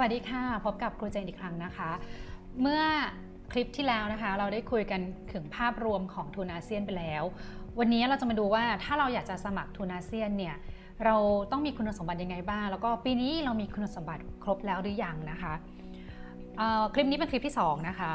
วัสดีค่ะ พบกับครูเจนอีกครั้งนะคะ เมื่อคลิปที่แล้วนะคะ เราได้คุยกันถึงภาพรวมของทุนอาเซียนไปแล้ว วันนี้เราจะมาดูว่าถ้าเราอยากจะสมัครทุนอาเซียนเนี่ยเราต้องมีคุณสมบัติยังไงบ้าง แล้วก็ปีนี้เรามีคุณสมบัติครบแล้วหรือยังนะคะคลิปนี้เป็นคลิปที่ 2 นะคะ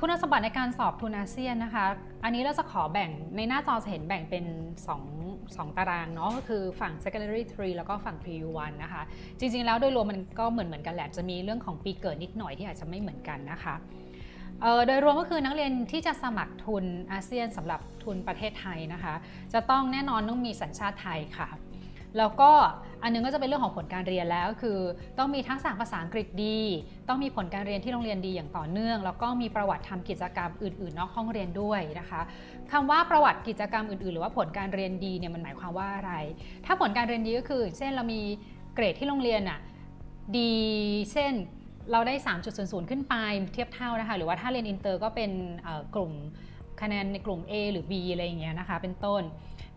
คุณสมบัติในการสอบทุนอาเซียนนะคะ อันนี้เราจะขอแบ่งในหน้าจอจะเห็นแบ่งเป็น 2 2 ตารางเนาะก็คือฝั่ง secondary 3 แล้วก็ฝั่ง pre U1 นะคะ จริงๆ แล้วโดยรวมมันก็เหมือนเหมือนกันแหละจะมีเรื่องของปีเกิดนิดหน่อยที่อาจจะไม่เหมือนกันนะคะโดยรวมก็คือนักเรียนที่จะสมัครทุนอาเซียนสำหรับทุนประเทศไทยนะคะ จะต้องแน่นอนต้องมีสัญชาติไทยค่ะ แล้วก็อันนึงก็จะเป็นเรื่องของผลการเรียนแล้ว คือต้องมีทักษะภาษาอังกฤษดี ต้องมีผลการเรียนที่โรงเรียนดีอย่างต่อเนื่อง แล้วก็มีประวัติทำกิจกรรมอื่น ๆ นอกห้องเรียนด้วยนะคะคำว่าประวัติกิจกรรมอื่น ๆ หรือว่าผลการเรียนดีเนี่ยมันหมายความว่าอะไร ถ้าผลการเรียนดีก็คือ เช่นเรามีเกรดที่โรงเรียนอะดีเช่นเราได้ 3.00 ขึ้นไปเทียบเท่านะคะ หรือว่าถ้าเรียนอินเตอร์ก็เป็นกลุ่ม คะแนนในกลุ่ม A หรือ B อะไรอย่างเงี้ยนะคะ เป็นต้น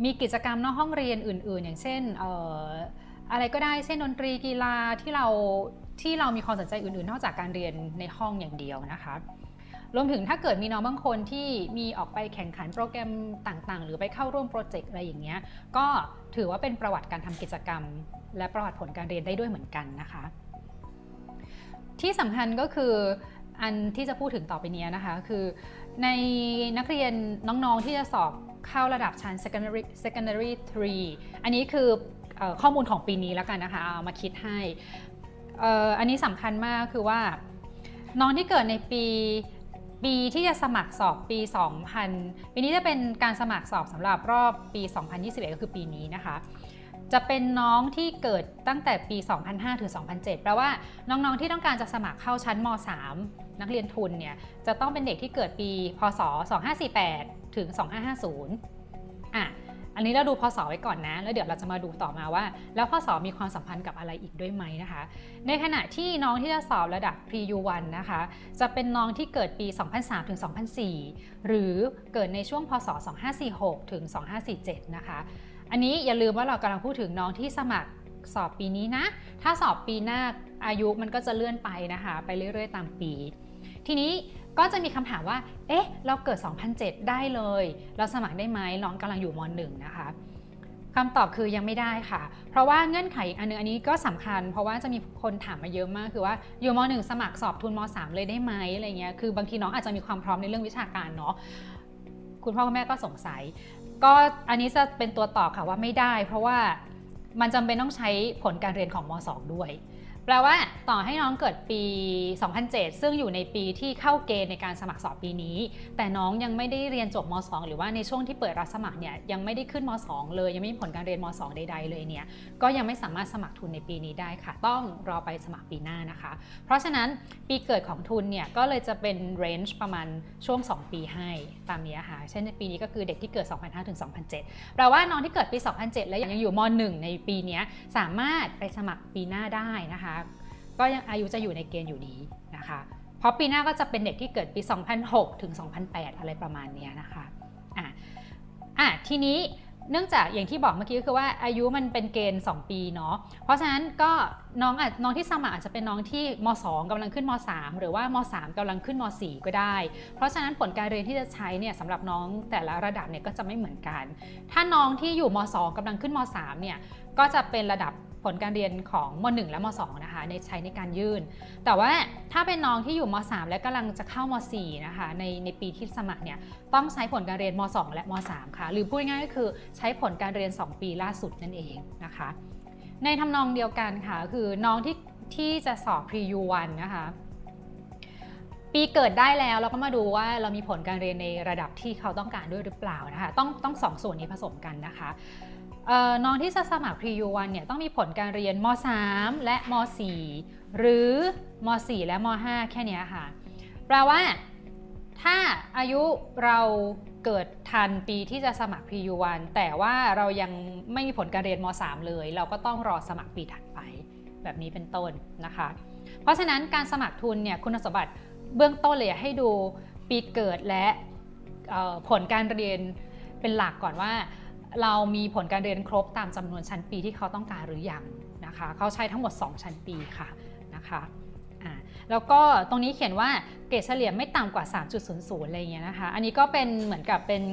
มีกิจกรรมนอกห้องเรียนอื่น ๆ อย่างเช่นเอ่ออะไรก็ได้เช่นดนตรีกีฬาที่เราที่เรามีความสนใจอื่น ๆ นอกจากการเรียนในห้องอย่างเดียวนะคะรวมถึงถ้าเกิดมีน้องบางคนที่มีออกไปแข่งขันโปรแกรมต่างๆ หรือไปเข้าร่วมโปรเจกต์อะไรอย่างเงี้ยก็ถือว่าเป็นประวัติการทำกิจกรรม และประวัติผลการเรียนได้ด้วยเหมือนกันนะคะ ที่สำคัญก็คืออันที่จะพูดถึงต่อไปนี้นะคะ คือ ในนักเรียนน้องๆที่จะสอบเข้าระดับชั้น secondary secondary 3 อันนี้คือข้อมูลของปีนี้แล้วกันนะคะเอามาคิดให้อันนี้สำคัญมากคือว่า น้องที่เกิดในปีปีที่จะสมัครสอบปี 2000 ปีนี้จะเป็นการสมัครสอบสำหรับรอบปี 2021 ก็คือปีนี้นะคะ จะเป็นน้องที่เกิดตั้งแต่ปี 2005 ถึง 2007 แปลว่าน้องๆ ที่ต้องการจะสมัครเข้าชั้นม .3 นักเรียนทุนเนี่ย จะต้องเป็นเด็กที่เกิดปี พศ 2548 ถึง 2550 อะ อันนี้เราดูพศไว้ก่อนนะ แล้วเดี๋ยวเราจะมาดูต่อมาว่า แล้วพศมีความสัมพันธ์กับอะไรอีกด้วยไหมนะคะ ในขณะที่น้องที่จะสอบระดับ pre U1 นะคะ จะเป็นน้องที่เกิดปี 2003 ถึง 2004 หรือเกิดในช่วงพศ 2546 ถึง 2547 นะคะ อันนี้อย่าลืมว่าเรากำลังพูดถึงน้องที่สมัครสอบปีนี้นะ ถ้าสอบปีหน้าอายุมันก็จะเลื่อนไปนะคะ ไปเรื่อยๆ ตามปี ทีนี้ก็จะมีคำถามว่า เอ๊ะ เราเกิด 2007 ได้เลย เราสมัครได้ไหมน้องกำลังอยู่ม .1 นะคะคำตอบคือยังไม่ได้ค่ะ เพราะว่าเงื่อนไขอีกอันนึงอันนี้ก็สำคัญ เพราะว่าจะมีคนถามมาเยอะมาก คือว่าอยู่ม .1 สมัครสอบทุนม .3 เลยได้ไหมอะไรเงี้ย คือบางทีน้องอาจจะมีความพร้อมในเรื่องวิชาการเนาะ คุณพ่อคุณแม่ก็สงสัย ก็อันนี้จะเป็นตัวตอบค่ะว่าไม่ได้ เพราะว่ามันจำเป็นต้องใช้ผลการเรียนของม .2 ด้วย แปลว่าต่อให้น้องเกิดปี 2007 ซึ่งอยู่ในปีที่เข้าเกณฑ์ในการสมัครสอบปีนี้ แต่น้องยังไม่ได้เรียนจบม .2 หรือว่าในช่วงที่เปิดรับสมัครเนี่ยยังไม่ได้ขึ้นม .2 เลยยังไม่มีผลการเรียนม .2 ใดๆเลยเนี่ยก็ยังไม่สามารถสมัครทุนในปีนี้ได้ค่ะ ต้องรอไปสมัครปีหน้านะคะ เพราะฉะนั้นปีเกิดของทุนเนี่ยก็เลยจะเป็นเรนจ์ประมาณช่วง 2 ปีให้ตามนี้ค่ะ เช่นในปีนี้ก็คือเด็กที่เกิด 2005ถึง2007แปลว่าน้องที่เกิดปี 2007 และยังอยู่ม .1 ในปีนี้สามารถไปสมัครปีหน้าได้นะคะก็ยังอายุจะอยู่ในเกณฑ์อยู่ดีนะคะ เพราะปีหน้าก็จะเป็นเด็กที่เกิดปี 2006 ถึง 2008 อะไรประมาณนี้นะคะอะอะทีนี้เนื่องจากอย่างที่บอกเมื่อกี้ก็คือว่าอายุมันเป็นเกณฑ์ 2 ปีเนาะ เพราะฉะนั้นก็น้องอน้องที่สมัครอาจจะเป็นน้องที่ม 2กำลังขึ้นม 3 หรือว่าม 3กำลังขึ้นม 4 ก็ได้ เพราะฉะนั้นผลการเรียนที่จะใช้เนี่ยสำหรับน้องแต่ละระดับเนี่ยก็จะไม่เหมือนกัน ถ้าน้องที่อยู่ม 2กำลังขึ้นม 3 เนี่ยก็จะเป็นระดับ ผลการเรียนของม .1 และม .2 นะคะในใช้ในการยื่น แต่ว่าถ้าเป็นน้องที่อยู่ม .3 และกำลังจะเข้าม .4 นะคะในในปีที่สมัครเนี่ยต้องใช้ผลการเรียนม .2 และม .3 ค่ะ หรือพูดง่ายๆก็คือใช้ผลการเรียน 2 ปีล่าสุดนั่นเองนะคะ ในทำนองเดียวกันค่ะ คือน้องที่ที่จะสอบ pre U1 นะคะปีเกิดได้แล้วเราก็มาดูว่าเรามีผลการเรียนในระดับที่เขาต้องการด้วยหรือเปล่านะคะต้องต้องสองส่วนนี้ผสมกันนะคะ น้องที่จะสมัคร Pre-U1 เนี่ยต้องมีผลการเรียนม .3 และม .4 หรือม .4 และม .5 แค่นี้ค่ะ แปลว่า ถ้าอายุเราเกิดทันปีที่จะสมัคร Pre-U1 แต่ว่าเรายังไม่มีผลการเรียนม .3 เลย เราก็ต้องรอสมัครปีถัดไป แบบนี้เป็นต้นนะคะ เพราะฉะนั้นการสมัครทุนเนี่ยคุณสมบัติเบื้องต้นเลยให้ดูปีเกิดและผลการเรียนเป็นหลักก่อนว่า เรามีผลการเรียนครบตามจำนวนชั้นปีที่เขาต้องการหรือยังนะคะเขาใช้ทั้งหมด 2 ชั้นปีค่ะนะคะแล้วก็ตรงนี้เขียนว่าเกรดเฉลี่ยไม่ต่ำกว่า 3.00 อะไรอย่างเงี้ยนะคะ อันนี้ก็เป็นเหมือนกับเป็น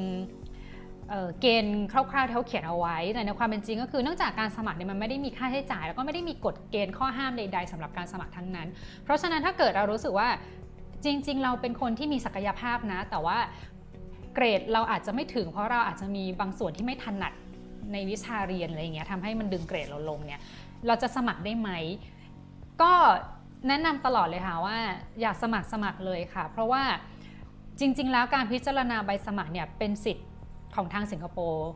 เเกณฑ์คร่าวๆที่เขาเขียนเอาไว้ แต่ในความเป็นจริงก็คือเนื่องจากการสมัครเนี่ยมันไม่ได้มีค่าใช้จ่าย แล้วก็ไม่ได้มีกฎเกณฑ์ข้อห้ามใด ๆสำหรับการสมัครทั้งนั้น เพราะฉะนั้นถ้าเกิดเรารู้สึกว่าจริง ๆ เราเป็นคนที่มีศักยภาพนะ แต่ว่า รดเราอาจจะไม่ถึง เพราะเราอาจจะมีบางส่วนที่ไม่ถนัดในวิชาเรียนอะไรเงี้ยทำให้มันดึงเกรดเราลงเนี่ยเราจะสมัครได้ไหม ก็แนะนำตลอดเลยค่ะว่า อยากสมัครสมัครเลยค่ะ เพราะว่าจริง ๆ แล้วการพิจารณาใบสมัครเนี่ยเป็นสิทธิ์ของทางสิงคโปร์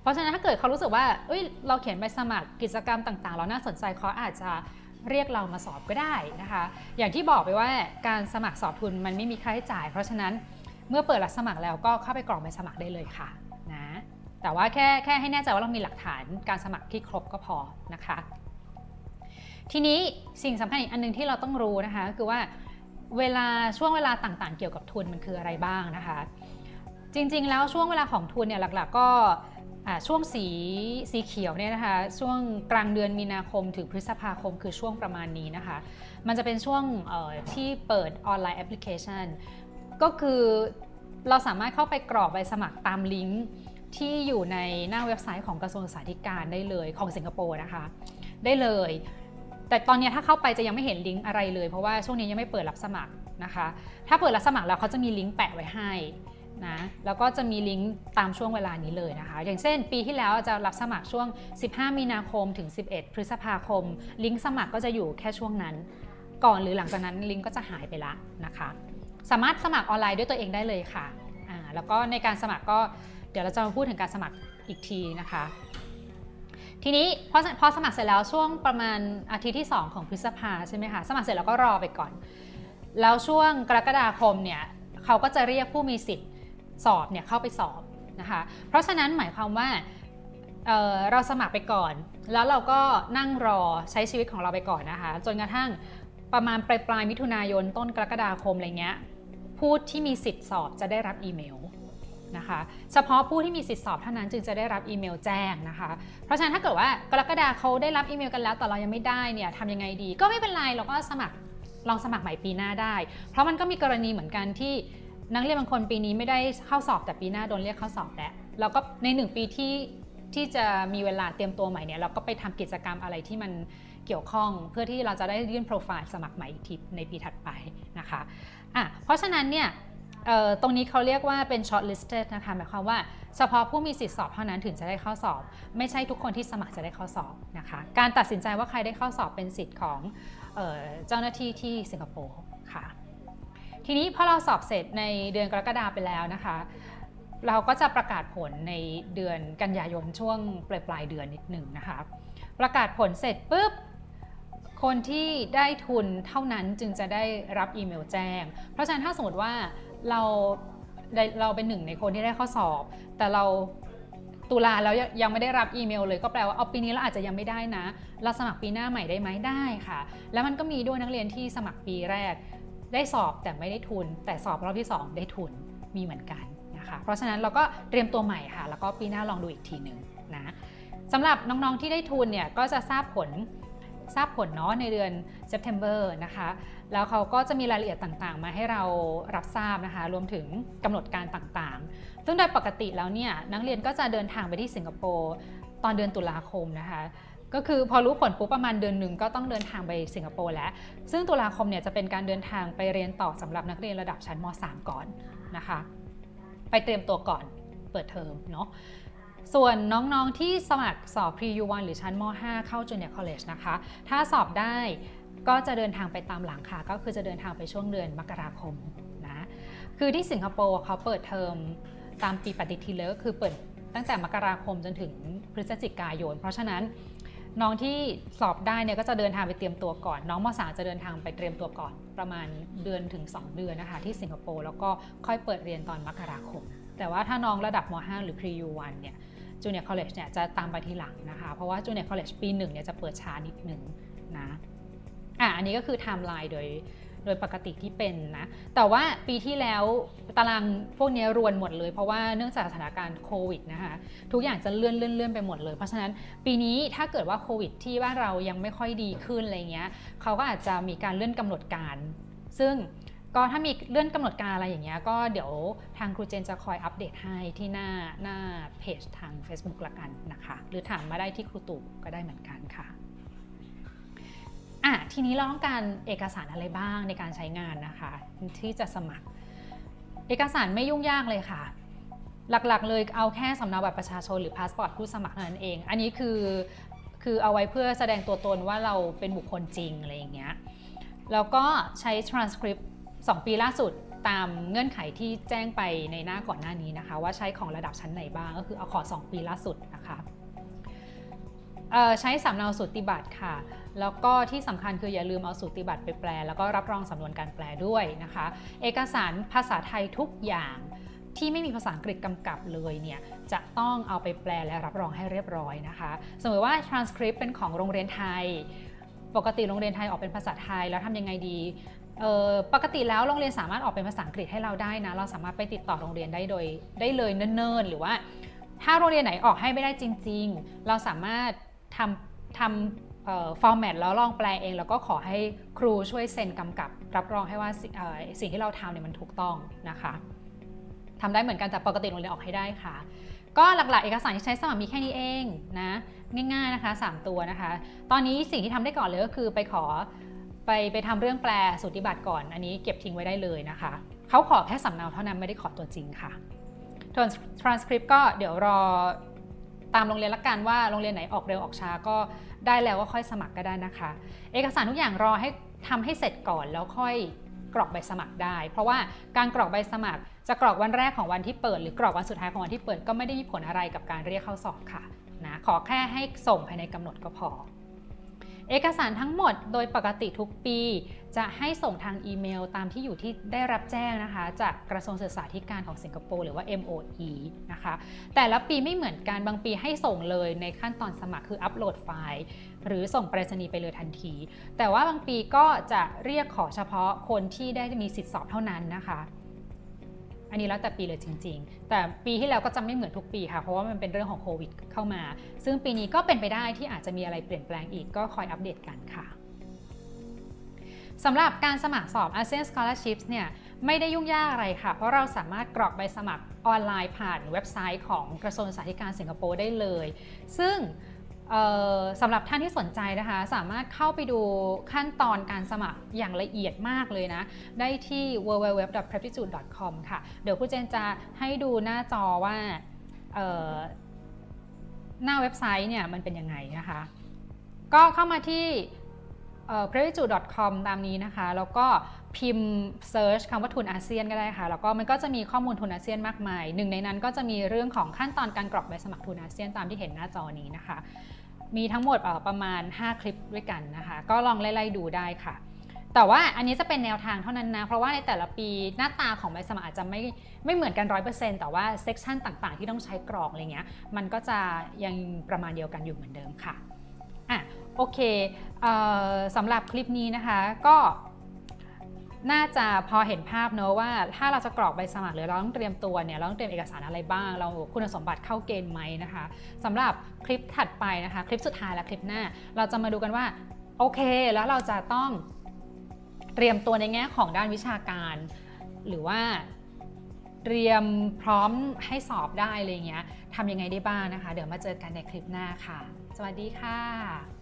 เพราะฉะนั้นถ้าเกิดเขารู้สึกว่าเอ้ยเราเขียนใบสมัครกิจกรรมต่างๆ เราน่าสนใจเขาอาจจะเรียกเรามาสอบก็ได้นะคะ อย่างที่บอกไปว่าการสมัครสอบทุนมันไม่มีค่าใช้จ่าย เพราะฉะนั้น เมื่อเปิดรับสมัครแล้วก็เข้าไปกรอกใบสมัครได้เลยค่ะนะแต่ว่าแค่แค่ให้แน่ใจว่าเรามีหลักฐานการสมัครที่ครบก็พอนะคะ ทีนี้สิ่งสำคัญอีกอันหนึงที่เราต้องรู้นะคะก็คือว่าเวลาช่วงเวลาต่างๆ เกี่ยวกับทุนมันคืออะไรบ้างนะคะ จริงๆแล้วช่วงเวลาของทุนเนี่ยหลักๆ ก็ช่วงสีสีเขียวเนี่ยนะคะช่วงกลางเดือนมีนาคมถึงพฤษภาคมคือช่วงประมาณนี้นะคะ มันจะเป็นช่วงที่เปิดออนไลน์แอปพลิเคชัน ก็คือเราสามารถเข้าไปกรอกใบสมัครตามลิงก์ที่อยู่ในหน้าเว็บไซต์ของกระทรวงศึกษาธิการได้เลยของสิงคโปร์นะคะ ได้เลย แต่ตอนนี้ถ้าเข้าไปจะยังไม่เห็นลิงก์อะไรเลย เพราะว่าช่วงนี้ยังไม่เปิดรับสมัครนะคะ ถ้าเปิดรับสมัครแล้วเขาจะมีลิงก์แปะไว้ให้นะแล้วก็จะมีลิงก์ตามช่วงเวลานี้เลยนะคะ อย่างเช่น ปีที่แล้วจะรับสมัครช่วง 15 มีนาคมถึง 11 พฤษภาคม ลิงก์สมัครก็จะอยู่แค่ช่วงนั้น ก่อนหรือหลังจากนั้นลิงก์ก็จะหายไปละนะคะ สามารถสมัครออนไลน์ด้วยตัวเองได้เลยค่ะแล้วก็ในการสมัครก็เดี๋ยวเราจะมาพูดถึงการสมัครอีกทีนะคะ ทีนี้พอพอสมัครเสร็จแล้วช่วงประมาณอาทิตย์ที่ 2 ของพฤษภาใช่ไหมคะสมัครเสร็จแล้วก็รอไปก่อน แล้วช่วงกรกฎาคมเนี่ยเขาก็จะเรียกผู้มีสิทธิ์สอบเนี่ยเข้าไปสอบนะคะเพราะฉะนั้นหมายความว่าเเราสมัครไปก่อน แล้วเราก็นั่งรอใช้ชีวิตของเราไปก่อนนะคะ จนกระทั่งประมาณปลายปลายมิถุนายนต้นกรกฎาคมอะไรเงี้ย ผู้ที่มีสิทธิ์สอบจะได้รับอีเมลนะคะเฉพาะผู้ที่มีสิทธิ์สอบเท่านั้นจึงจะได้รับอีเมลแจ้งนะคะ เพราะฉะนั้นถ้าเกิดว่ากรกฎาเขาได้รับอีเมลกันแล้วแต่เรายังไม่ได้เนี่ยทำยังไงดี ก็ไม่เป็นไรเราก็สมัครลองสมัครใหม่ปีหน้าได้ เพราะมันก็มีกรณีเหมือนกันที่นักเรียนบางคนปีนี้ไม่ได้เข้าสอบแต่ปีหน้าโดนเรียกเข้าสอบแล้วเราก็ในหนึ่งปีที่ที่จะมีเวลาเตรียมตัวใหม่เนี่ยเราก็ไปทำกิจกรรมอะไรที่มันเกี่ยวข้อง เพื่อที่เราจะได้ยื่นโปรไฟล์สมัครใหม่อีกทีในปีถัดไปนะคะ อะเพราะฉะนั้นเนี่ยตรงนี้เขาเรียกว่าเป็น short listed นะคะหมายความว่าเฉพาะผู้มีสิทธิสอบเท่านั้นถึงจะได้เข้าสอบ ไม่ใช่ทุกคนที่สมัครจะได้เข้าสอบนะคะการตัดสินใจว่าใครได้เข้าสอบเป็นสิทธิ์ของเออเจ้าหน้าที่ที่สิงคโปร์ค่ะทีนี้พอเราสอบเสร็จในเดือนกรกฎาไปแล้วนะคะ เราก็จะประกาศผลในเดือนกันยายนช่วงปลายปลายเดือนนิดหนึ่งนะคะประกาศผลเสร็จปุ๊บ คนที่ได้ทุนเท่านั้นจึงจะได้รับอีเมลแจ้ง เพราะฉะนั้นถ้าสมมติว่าเราเราเป็นหนึ่งในคนที่ได้ข้อสอบ แต่เราตุลาแล้วยังไม่ได้รับอีเมลเลยก็แปลว่าเอาปีนี้เราอาจจะยังไม่ได้นะ เราสมัครปีหน้าใหม่ได้ไหมได้ค่ะ แล้วมันก็มีด้วยนักเรียนที่สมัครปีแรก ได้สอบแต่ไม่ได้ทุน แต่สอบรอบที่ 2 ได้ทุนมีเหมือนกันนะคะ เพราะฉะนั้นเราก็เตรียมตัวใหม่ค่ะ แล้วก็ปีหน้าลองดูอีกทีหนึ่งนะสำหรับน้องๆที่ได้ทุนเนี่ยก็จะทราบผล ทราบผลเนาะในเดือน September นะคะ แล้วเขาก็จะมีรายละเอียดต่างๆ มาให้เรารับทราบนะคะ รวมถึงกำหนดการต่างๆ ซึ่งโดยปกติแล้วเนี่ยนักเรียนก็จะเดินทางไปที่สิงคโปร์ตอนเดือนตุลาคมนะคะก็คือพอรู้ผลปุ๊บประมาณเดือนหนึ่งก็ต้องเดินทางไปสิงคโปร์แล้ว ซึ่งตุลาคมเนี่ยจะเป็นการเดินทางไปเรียนต่อสำหรับนักเรียนระดับชั้นม .3 ก่อนนะคะ ไปเตรียมตัวก่อนเปิดเทอมเนาะ ส่วนน้องๆที่สมัครสอบ Pre-U1 หรือชั้นม .5 เข้า Junior College นะคะ ถ้าสอบได้ก็จะเดินทางไปตามหลังค่ะ ก็คือจะเดินทางไปช่วงเดือนมกราคมนะ คือที่สิงคโปร์เขาเปิดเทอมตามปีปฏิทินเลยก็คือเปิดตั้งแต่มกราคมจนถึงพฤศจิกายน เพราะฉะนั้นน้องที่สอบได้เนี่ยก็จะเดินทางไปเตรียมตัวก่อน น้องมสามจะเดินทางไปเตรียมตัวก่อนประมาณเดือนถึง 2 เดือนนะคะ ที่สิงคโปร์แล้วก็ค่อยเปิดเรียนตอนมกราคม แต่ว่าถ้าน้องระดับม .5 หรือ Pre-U1 เนี่ย Junior College เนี่ยจะตามไปทีหลังนะคะ เพราะว่า Junior College ปีหนึ่งเนี่ยจะเปิดช้านิดหนึ่งนะอะอันนี้ก็คือไทม์ไลน์โดยโดยปกติที่เป็นนะ แต่ว่าปีที่แล้วตารางพวกนี้รวนหมดเลย เพราะว่าเนื่องจากสถานการณ์โควิดนะคะทุกอย่างจะเลื่อนเลื่อนเลื่อนไปหมดเลย เพราะฉะนั้นปีนี้ถ้าเกิดว่าโควิดที่บ้านเรายังไม่ค่อยดีขึ้นอะไรเงี้ยเขาก็อาจจะมีการเลื่อนกำหนดการ ซึ่ง ก็ถ้ามีเลื่อนกำหนดการอะไรอย่างเงี้ยก็เดี๋ยวทางครูเจนจะคอยอัปเดตให้ที่หน้าหน้าเพจทาง Facebook ละกันนะคะ หรือถามมาได้ที่ครูตู่ก็ได้เหมือนกันค่ะอะทีนี้เราต้องการเอกสารอะไรบ้างในการใช้งานนะคะ ที่จะสมัคร เอกสารไม่ยุ่งยากเลยค่ะ หลักๆ เลยเอาแค่สำเนาบัตรประชาชนหรือพาสปอร์ตผู้สมัครนั้นเอง อันนี้คือคือเอาไว้เพื่อแสดงตัวตนว่าเราเป็นบุคคลจริงอะไรอย่างเงี้ยแล้วก็ใช้ transcript 2 ปีล่าสุดตามเงื่อนไขที่แจ้งไปในหน้าก่อนหน้านี้นะคะ ว่าใช้ของระดับชั้นไหนบ้างก็คือเอาขอ 2 ปีล่าสุดนะคะใช้สำเนาสูติบัตรค่ะ แล้วก็ที่สำคัญคืออย่าลืมเอาสูติบัตรไปแปล แล้วก็รับรองสำนวนการแปลด้วยนะคะ เอกสารภาษาไทยทุกอย่างที่ไม่มีภาษาอังกฤษกำกับเลยเนี่ยจะต้องเอาไปแปลและรับรองให้เรียบร้อยนะคะสมมติว่า transcript เป็นของโรงเรียนไทย ปกติโรงเรียนไทยออกเป็นภาษาไทย แล้วทำยังไงดี ปกติแล้วโรงเรียนสามารถออกเป็นภาษาอังกฤษให้เราได้นะ เราสามารถไปติดต่อโรงเรียนได้โดยได้เลยเนิ่นๆ หรือว่า ถ้าโรงเรียนไหนออกให้ไม่ได้จริง ๆ เราสามารถทำทำฟอร์แมตแล้วลองแปลเอง แล้วก็ขอให้ครูช่วยเซ็นกำกับ รับรองให้ว่าส,สิ่งที่เราทำเนี่ยมันถูกต้องนะคะทำได้เหมือนกันแต่ปกติโรงเรียนออกให้ได้ค่ะ ก็หลักๆ เอกสารที่ใช้สมัครมีแค่นี้เองนะง่าย ๆนะคะ 3 ตัวนะคะ ตอนนี้สิ่งที่ทำได้ก่อนเลยก็คือไปขอ ไปไปทำเรื่องแปลสูติบัตรก่อน อันนี้เก็บทิ้งไว้ได้เลยนะคะ เขาขอแค่สำเนาเท่านั้นไม่ได้ขอตัวจริงค่ะ Trans- transcript ก็เดี๋ยวรอตามโรงเรียนละกันว่าโรงเรียนไหนออกเร็วออกช้าก็ได้แล้วก็ค่อยสมัครก็ได้นะคะ เอกสารทุกอย่างรอให้ทำให้เสร็จก่อนแล้วค่อยกรอกใบสมัครได้ เพราะว่าการกรอกใบสมัคร จะกรอกวันแรกของวันที่เปิด หรือกรอกวันสุดท้ายของวันที่เปิดก็ไม่ได้มีผลอะไรกับการเรียกเข้าสอบค่ะนะขอแค่ให้ส่งภายในกำหนดก็พอ เอกสารทั้งหมดโดยปกติทุกปี จะให้ส่งทางอีเมลตามที่อยู่ที่ได้รับแจ้งนะคะ จากกระทรวงศึกษาธิการของสิงคโปร์หรือว่า MOE นะคะ แต่ละปีไม่เหมือนกันบางปีให้ส่งเลยในขั้นตอนสมัครคืออัปโหลดไฟล์ หรือส่งไปรษณีย์ไปเลยทันที แต่ว่าบางปีก็จะเรียกขอเฉพาะคนที่ได้มีสิทธิสอบเท่านั้นนะคะ อันนี้แล้วแต่ปีเลยจริง ๆ แต่ปีที่แล้วก็จะไม่เหมือนทุกปีค่ะ เพราะว่ามันเป็นเรื่องของโควิดเข้ามา ซึ่งปีนี้ก็เป็นไปได้ที่อาจจะมีอะไรเปลี่ยนแปลงอีกก็คอยอัปเดตกันค่ะสำหรับการสมัครสอบ ASEAN Scholarships เนี่ยไม่ได้ยุ่งยากอะไรค่ะ เพราะเราสามารถกรอกใบสมัครออนไลน์ผ่านเว็บไซต์ของกระทรวงศึกษาธิการสิงคโปร์ได้เลย ซึ่ง สำหรับท่านที่สนใจนะคะ สามารถเข้าไปดูขั้นตอนการสมัครอย่างละเอียดมากเลยนะ ได้ที่ www.preptitude.com ค่ะ เดี๋ยวครูเจนจะให้ดูหน้าจอว่าหน้าเว็บไซต์เนี่ยมันเป็นยังไงนะคะ ก็เข้ามาที่ p r e v i t u c o m ตามนี้นะคะ แล้วก็พิมพ์ search คำว่าทุนอาเซียนก็ได้ค่ะ แล้วก็มันก็จะมีข้อมูลทุนอาเซียนมากมาย หนึ่งในนั้นก็จะมีเรื่องของขั้นตอนการกรอกใบสมัครทุนอาเซียนตามที่เห็นหน้าจอนี้นะคะ มีทั้งหมดประมาณ 5 คลิปด้วยกันนะคะ ก็ลองไล่ๆดูได้ค่ะแต่ว่าอันนี้จะเป็นแนวทางเท่านั้นนะ เพราะว่าในแต่ละปีหน้าตาของใบสมัครอาจจะไม่ไม่เหมือนกัน100%แต่ว่าเซกชันต่างๆ ที่ต้องใช้กรอกอะไรเงี้ย มันก็จะยังประมาณเดียวกันอยู่เหมือนเดิมค่ะอะ โอเคเออสำหรับคลิปนี้นะคะก็น่าจะพอเห็นภาพเนอะว่า ถ้าเราจะกรอกใบสมัครหรือเราต้องเตรียมตัวเนี่ยเราต้องเตรียมเอกสารอะไรบ้าง เราคุณสมบัติเข้าเกณฑ์ไหมนะคะสำหรับคลิปถัดไปนะคะ คลิปสุดท้ายและคลิปหน้า เราจะมาดูกันว่าโอเค แล้วเราจะต้องเตรียมตัวในแง่ของด้านวิชาการ หรือว่าเตรียมพร้อมให้สอบได้อะไรเงี้ยทำยังไงได้บ้างนะคะ เดี๋ยวมาเจอกันในคลิปหน้าค่ะ สวัสดีค่ะ